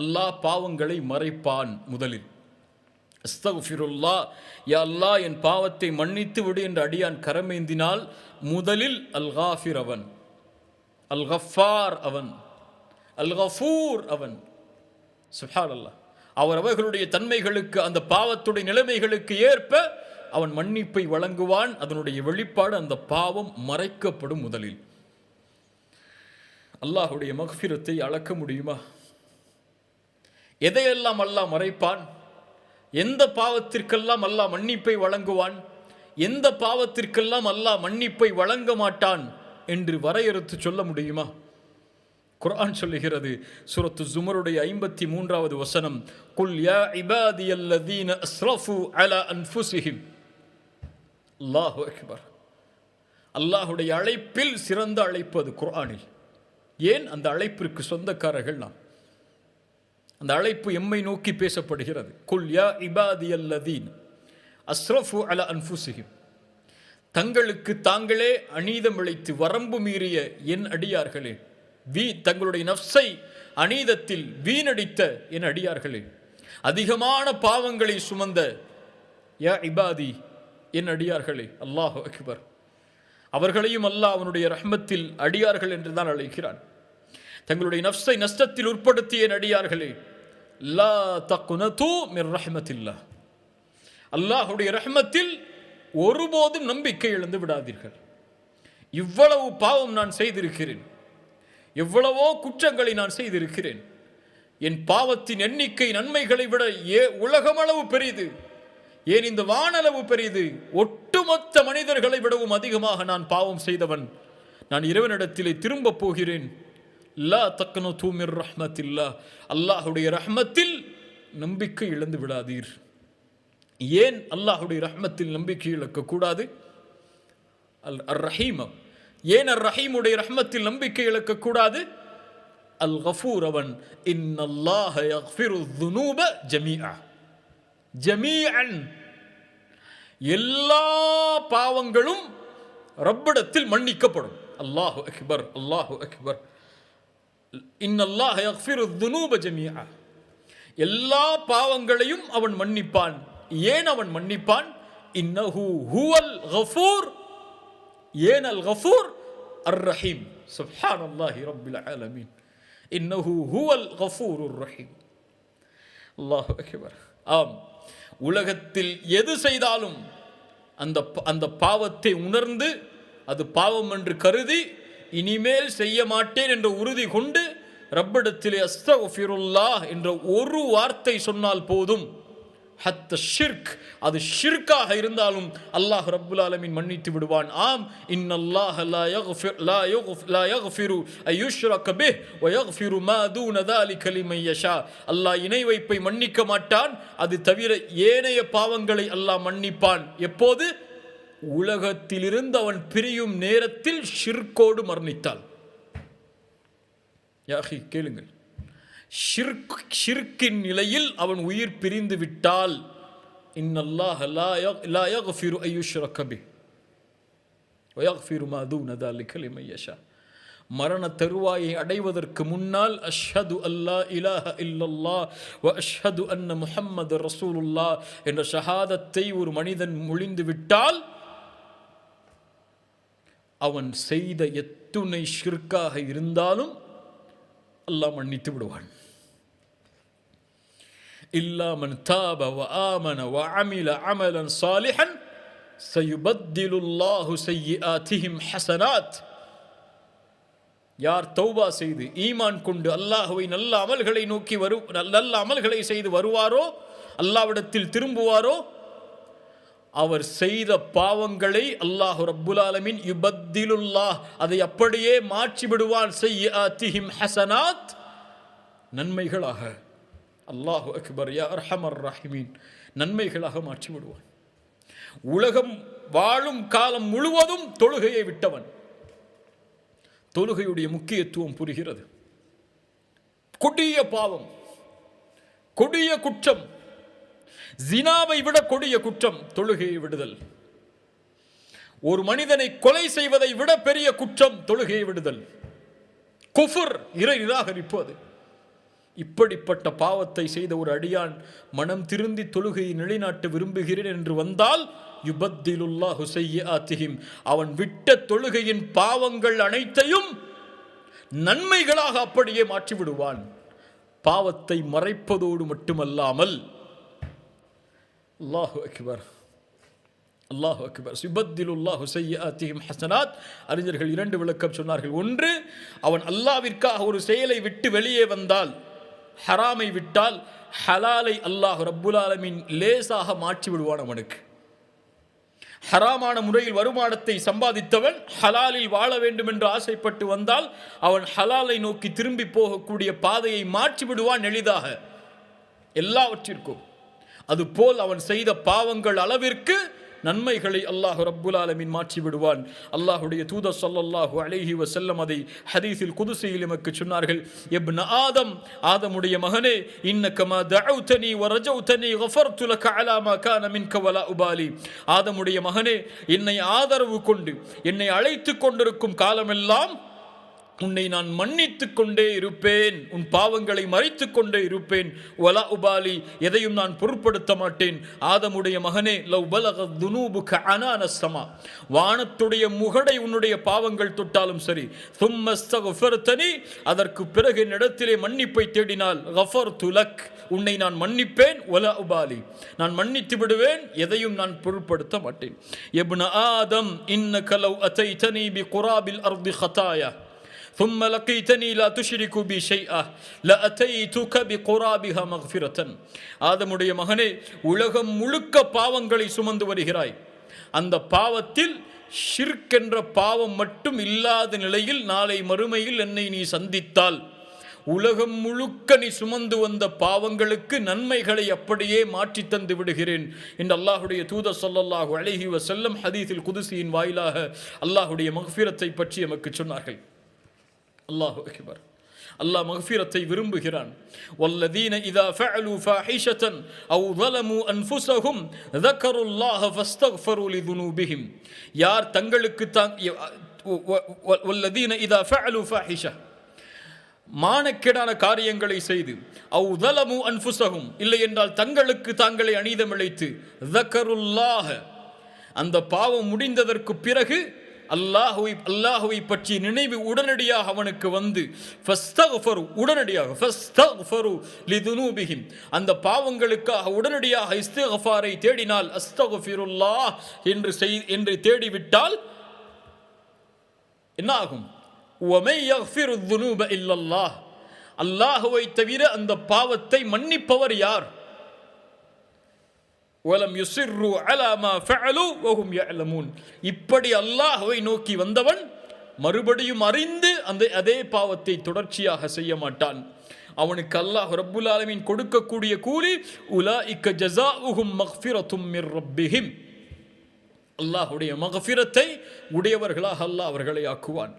அல்லாஹ் பாவங்களை மறைப்பான் முதலில். அஸ்தகுஃபிருல்லா யா அல்லாஹ் என் பாவத்தை மன்னித்து விடு என்று அடியான் கரமேந்தினால் முதலில் அல்ஹாஃபிர் அவன். அல் கஃபார் அவன். அல் கஃபூர் அவன். சுஹார் அல்லாஹ் அவர் அவர்களுடைய தன்மைகளுக்கு அந்த பாவத்துடைய நிலைமைகளுக்கு ஏற்ப அவன் மன்னிப்பை வழங்குவான். அதனுடைய வெளிப்பாடு அந்த பாவம் மறைக்கப்படும் முதலில். அல்லாஹுடைய மகஃபிரத்தை அளக்க முடியுமா? எதையெல்லாம் அல்லாஹ் மறைப்பான்? எந்த பாவத்திற்கெல்லாம் அல்லாஹ் மன்னிப்பை வழங்குவான்? எந்த பாவத்திற்கெல்லாம் அல்லாஹ் மன்னிப்பை வழங்க மாட்டான்? என்று வரையறுத்து சொல்ல முடியுமா? குர்ஆன் சொல்லுகிறது சுரத்து ஜுமருடைய ஐம்பத்தி மூன்றாவது வசனம் குல் யா இபாதியல்லதீன அஸ்ரஃபு அலா அன்ஃபுசிஹிம் அல்லாஹு அக்பர். அல்லாஹுடைய அழைப்பில் சிறந்த அழைப்பு அது குரானில் ஏன் அந்த அழைப்பிற்கு சொந்தக்காரர்கள் நாம்? அந்த அழைப்பு எம்மை நோக்கி பேசப்படுகிறது. குல் யா இபாதியல்லதீன் அஸ்ரஃபு அலா அன்ஃபுசிஹிம் தங்களுக்கு தாங்களே அநீதம் இழைத்து வரம்பு மீறிய என் அடியார்களே வீ தங்களுடைய நஃப்ஸை அநீதத்தில் வீணடித்த என் அடியார்களே அதிகமான பாவங்களை சுமந்த யா இபாதி என் அடியார்களே அல்லாஹ் அக்பர். அவர்களையும் அல்லாஹ் அவனுடைய ரஹ்மத்தில் அடியார்கள் என்று தான் அழைக்கிறான். தங்களுடைய நஃப்ஸை நஷ்டத்தில் உட்படுத்திய நடிகார்களே லா தக்குனது மிர் ரஹ்மத்தில்லா அல்லாஹுடைய ரஹ்மத்தில் ஒருபோதும் நம்பிக்கை இழந்து விடாதீர்கள். இவ்வளவு பாவம் நான் செய்திருக்கிறேன். எவ்வளவோ குற்றங்களை நான் செய்திருக்கிறேன். என் பாவத்தின் எண்ணிக்கை நன்மைகளை விட ஏ உலகமளவு பெரிது. ஏன் இந்த வானளவு பெரிது? ஒட்டுமொத்த மனிதர்களை விடவும் அதிகமாக நான் பாவம் செய்தவன். நான் இறைவனிடத்திலே திரும்பப் போகிறேன். லா தக்கனோ தூமிர் ரஹ்மத்தில்லா அல்லாஹுடைய ரஹ்மத்தில் நம்பிக்கை இழந்து விடாதீர். ஏன் அல்லாஹுடைய ரஹ்மத்தில் நம்பிக்கை இழக்கக்கூடாது? அல் அர் ரஹீமம் ஏன் அர் ரஹீமுடைய ரஹ்மத்தில் நம்பிக்கை இழக்கக்கூடாது? அல் கஃபூர் அவன் இன்னல்லாஹ யக்ஃபிரு துனூப ஜமீஆ ஜமீஅன். எல்லா பாவங்களும் ரப்பிடத்தில் மன்னிக்கப்படும். அல்லாஹு அக்பர் அல்லாஹு அக்பர். இன்னல்லாஹ் யக்ஃபிரு துனூப ஜமீஆ. எல்லா பாவங்களையும் அவன் மன்னிப்பான். ஏன் அவன் மன்னிப்பான்? இன்னஹு ஹுவல் கஃபூர். ஏன் அல் கஃபூர்? அர் ரஹீம். சுப்ஹான் அல்லாஹி ரப்பில் ஆலமீன். இன்னஹு ஹுவல் கஃபூர் உர் ரஹீம். அல்லாஹ் அக்பர். ஆம். உலகத்தில் எது செய்தாலும் அந்த அந்த பாவத்தை உணர்ந்து அது பாவம் என்று கருதி இனிமேல் செய்ய மாட்டேன் என்ற உறுதி கொண்டு ரப்பிடத்திலே அஸ்தஃபிருல்லா என்ற ஒரு வார்த்தை சொன்னால் போதும். ஹத்த ஷிர்க். அது ஷிர்காக இருந்தாலும் அல்லாஹ் ரப்புல் ஆலமின் மன்னித்து விடுவான். ஆம் இன்னல்லாஹ் லா யக்ஃபிர் லா யக்ஃப் லா யக்ஃபிரு அயுஷ்ரக பிஹ் வ யக்ஃபிரு மா தூன தாலிக லிமன் யஷா. அல்லாஹ் இணை வைப்பை மன்னிக்க மாட்டான். அது தவிர ஏனைய பாவங்களை அல்லாஹ் மன்னிப்பான். எப்போது? உலகத்திலிருந்து அவன் பிரியும் நேரத்தில் ஷிர்கோடு மரணித்தாள். யாகி கேளுங்கள். ஷிர்க் ஷிர்கின் நிலையில் அவன் உயிர் பிரிந்து விட்டால் இன்னல்லாஹ் லா யஃபிரு ஐயுஷ்ரகபி ஒயாஃபிரு மாது நதாலி கலிமையஷா மரண தருவாயை அடைவதற்கு முன்னால் அஷ்ஹது அல்லா இலாஹ இல்லல்லா அஷ்ஹது அன்ன முஹம்மது ரசூலுல்லா என்ற ஷஹாதத்தை ஒரு மனிதன் முழிந்து விட்டால் அவன் செய்த எத்துணை ஷிர்காக இருந்தாலும் அல்லாஹ் மன்னித்து விடுவான். இல்லாமன் தாப வ ஆமன வ அமில அமலன் சாலிஹன் சயுபத்திலுல்லாஹு செய்யிஆத்திஹிம் ஹசனாத். யார் தௌபா செய்து ஈமான் கொண்டு அல்லாஹுவை நல்ல அமல்களை நோக்கி வரு நல்ல அமல்களை செய்து வருவாரோ அல்லாவிடத்தில் திரும்புவாரோ அவர் செய்த பாவங்களை அல்லாஹு ரப்புலாலமின் யுபத்திலுல்லா அதை அப்படியே மாற்றி விடுவான் செய்யாத்திஹிம் ஹசனாத். நன்மைகளாக. அல்லாஹு அக்பர் யா அர்ஹமர் ரஹிமீன். நன்மைகளாக மாற்றி விடுவான் உலகம் வாழும் காலம் முழுவதும் தொழுகையை விட்டவன். தொழுகையுடைய முக்கியத்துவம் புரிகிறது. கொடிய பாவம். கொடிய குற்றம். ஜினாவை விட கொடிய குற்றம் தொழுகையை விடுதல். ஒரு மனிதனை கொலை செய்வதை விட பெரிய குற்றம் தொழுகையை விடுதல். குஃபுர் இறை நிராகரிப்பது. இப்படிப்பட்ட பாவத்தை செய்த ஒரு அடியான் மனம் திருந்தி தொழுகையை நிலைநாட்ட விரும்புகிறேன் என்று வந்தால் யுபத்திலுல்லாஹு செய்யாத்திஹிம் அவன் விட்ட தொழுகையின் பாவங்கள் அனைத்தையும் நன்மைகளாக அப்படியே மாற்றிவிடுவான். பாவத்தை மறைப்பதோடு மட்டுமல்லாமல் அல்லாஹு அக்பர் அல்லாஹு அக்பர் சிபத்திலுல்லாஹு செய்யாத்திஹிம் ஹசனாத் அறிஞர்கள் இரண்டு விளக்கம் சொன்னார்கள். ஒன்று அவன் அல்லாவிற்காக ஒரு செயலை விட்டு வெளியே வந்தால் ஹராமை விட்டால் ஹலாலை அல்லாஹ் ரப்புல் ஆலமீன் லேசாக மாற்றி விடுவான் அவனுக்கு. ஹராமான முறையில் வருமானத்தை சம்பாதித்தவன் ஹலாலில் வாழ வேண்டும் என்று ஆசைப்பட்டு வந்தால் அவன் ஹலாலை நோக்கி திரும்பி போகக்கூடிய பாதையை மாற்றி விடுவான் எளிதாக. எல்லாவற்றிற்கும். அதுபோல் அவன் செய்த பாவங்கள் அளவிற்கு நன்மைகளை அல்லாஹ் ரப்புல் ஆலமின் மாற்றி விடுவான். அல்லாஹுடைய தூத சொல்லல்லாஹு அலைஹி வசல்லம் அதை ஹதீஸில் குதுசையில் எமக்கு சொன்னார்கள். எப்ன ஆதம் ஆதமுடைய மகனே இன்னக்கமா தஅவுதனி வ ரஜவுதனி கஃபர்து லக அலா மா கான மின்க வலா உபாலி. ஆதமுடைய மகனே என்னை ஆதரவு கொண்டு என்னை அழைத்துக் கொண்டிருக்கும் காலமெல்லாம் உன்னை நான் மன்னித்து கொண்டே இருப்பேன். உன் பாவங்களை மறைத்து கொண்டே இருப்பேன். வலா உபாலி எதையும் நான் பொருட்படுத்த மாட்டேன். ஆதமுடைய மகனே லவ் பலக துனூபுக அனானஸ்தமா வானத்துடைய முகடை உன்னுடைய பாவங்கள் தொட்டாலும் சரி. தும்மஸ்தனி அதற்கு பிறகு என்னிடத்திலே மன்னிப்பை தேடினால் கஃபர் துலக் உன்னை நான் மன்னிப்பேன். ஒலா உபாலி நான் மன்னித்து விடுவேன். எதையும் நான் பொருட்படுத்த மாட்டேன். எப்ன ஆதம் இன்ன கலவ் அத்தைதனி பி குராபில் அர்தி ஹதாயா ثم لقيتني لا تشرك بي شيئا لأتيتك بقرابها مغفرة ஆதமுடைய மகனே உலகம் முழுக்க பாவங்களை சுமந்து வருகிறாய் அந்த பாவத்தில் ஷிர்க் என்ற பாவம் மட்டும் இல்லாத நிலையில் நாளை மறுமையில் என்னை நீ சந்தித்தால் உலகம் முழுக்க நீ சுமந்து வந்த பாவங்களுக்கு நன்மைகளை அப்படியே மாற்றி தந்து விடுகிறேன் என்று அல்லாஹுடைய தூத சொல்லல்லாஹு அழகி வசல்லம் ஹதீஸில் குதுசியின் வாயிலாக அல்லாஹுடைய மகஃபிரத்தை பற்றி எமக்கு சொன்னார்கள் அல்லாஹு அக்பர் அல்லாஹ் மகஃபிரத்தை விரும்புகிறான் والذين إذا فعلوا فاحشة أو ظلموا أنفسهم ذكروا الله فاستغفروا لذنوبهم யார் தங்களுக்கு தாங் والذين إذا فعلوا فاحشة மானக்கேடான காரியங்களை செய்து அவு தலமு அன்புசகும் இல்லை என்றால் தங்களுக்கு தாங்களை அநீதமிழைத்து தக்கருல்லாக அந்த பாவம் முடிந்ததற்கு பிறகு அல்லாஹுவை அல்லாஹுவை பற்றி நினைவு உடனடியாக அவனுக்கு வந்து ஃபஸ்தகுஃபரு உடனடியாக ஃபஸ்தகுஃபரு லிதுனூபிஹிம். அந்த பாவங்களுக்காக உடனடியாக இஸ்தகஃபாரை தேடினால் அஸ்தகுஃபிருல்லா என்று செய் என்று தேடிவிட்டால் என்ன ஆகும் ஒமை யஃபிரு துனூப இல்லல்லாஹ். அல்லாஹுவை தவிர அந்த பாவத்தை மன்னிப்பவர் யார்? வலம் யுசிர்ரு அலாமா ஃபஅலு வஹும் யஅலமூன். இப்படி அல்லாஹ்வை நோக்கி வந்தவன் மறுபடியும் அறிந்து அந்த அதே பாவத்தை தொடர்ச்சியாக செய்ய மாட்டான். அவனுக்கு அல்லாஹ் ரப்புல் ஆலமின் கொடுக்கக்கூடிய கூலி ஜஸா உஹும் மக்ஃபிரத்தும் மிர் ரப்பிஹிம். அல்லாஹுடைய மகஃபிரத்தை உடையவர்களாக அல்லாஹ் அவர்களை ஆக்குவான்.